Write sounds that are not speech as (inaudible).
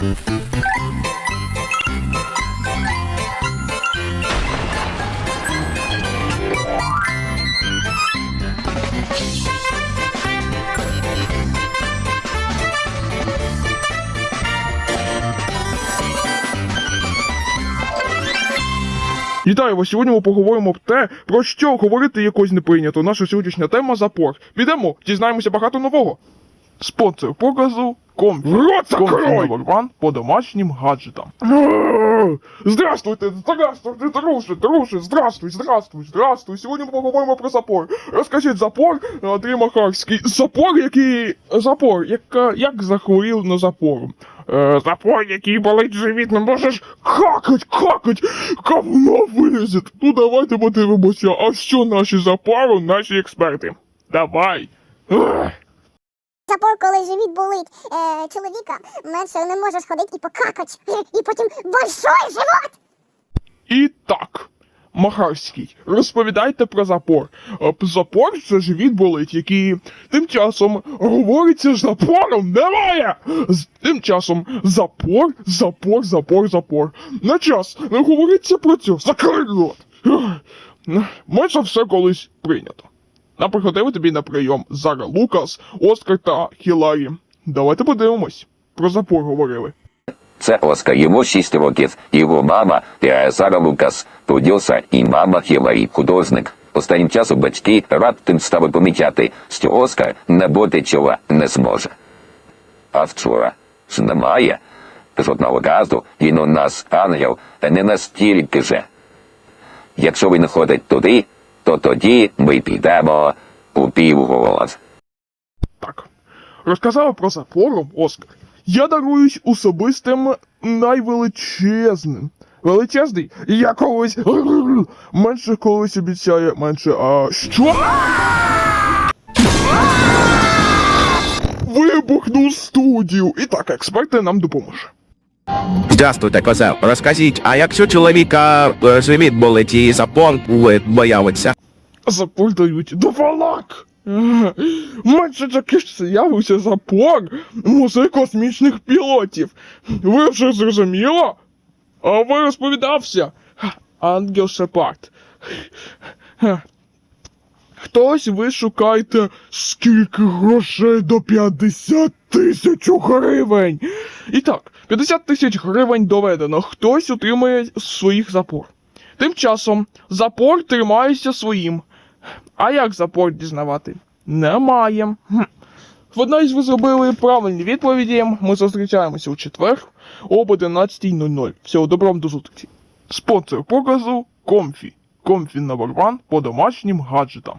Вітаю! Сьогодні ми поговоримо про те, про що говорити якось не прийнято. Наша сьогоднішня тема запор. Підемо, дізнаємося багато нового. Спонсор показу Комфі. Рот по домашнім гаджетам. Здравствуйте, здравствуйте, друже, друже, здравствуй, здравствуй, здравствуй. Сьогодні ми поговоримо про запор. Розкажіть запор, Андрій Махарський. Запор, який. Запор, як, як захворів на запору. Е, запор, який болить живіт, не можеш какать, какать, говно вилізет. Ну давайте подивимося, а що наші запору, наші експерти. Давай. Ех. Запор, коли живіт болить е, чоловіка, менше не можеш ходити і покакать. І потім большой живот. І так, Махарський, розповідайте про запор. Е, Запор це живіт болить, який тим часом говориться ж запором немає. З тим часом запор, запор, запор, запор. На час не говориться про це. Закрий рот. Майже все колись прийнято. Наприходили тобі на прийом Зара Лукас, Оскар та Хіларі. Давайте подивимось. Про запор говорили. Це Оскар, йому 6 років. Його мама Сара Лукас, продюсер, і мама Хіларі, художник. Останнім часом батьки раптом стали помічати, що Оскар набути чола не зможе. А вчора ж немає. Жодного разу він у нас ангел, не настільки же. Якщо він ходить туди, то тоді ми підемо у півголос. Так. Розказала про запором Оскар. Я даруюсь особистим найвеличезним. Величезний? Я колись. (laughs) Менше колись обіцяє, менше. А що? Вибухнув студію. І так, експерти нам допоможуть. Здравствуйте, козел. Розкажіть, а якщо чоловіка е, живіт болить і запор е, Запор дають довалак. Менше таки ж з'явився запор музей космічних пілотів. Ви вже зрозуміло? А ви розповідався. Ангел Шепард. Хтось ви шукаєте скільки грошей до 50 тисяч гривень. І так, 50 тисяч гривень доведено. Хтось отримує своїх запор. Тим часом запор тримається своїм. А як запор дізнавати? Немає. Хм. Одна ви зробили правильні відповіді. Ми зустрічаємося у четвер об 11.00. Всього доброго до зустрічі. Спонсор показу Комфі. Комфі номер 1 по домашнім гаджетам.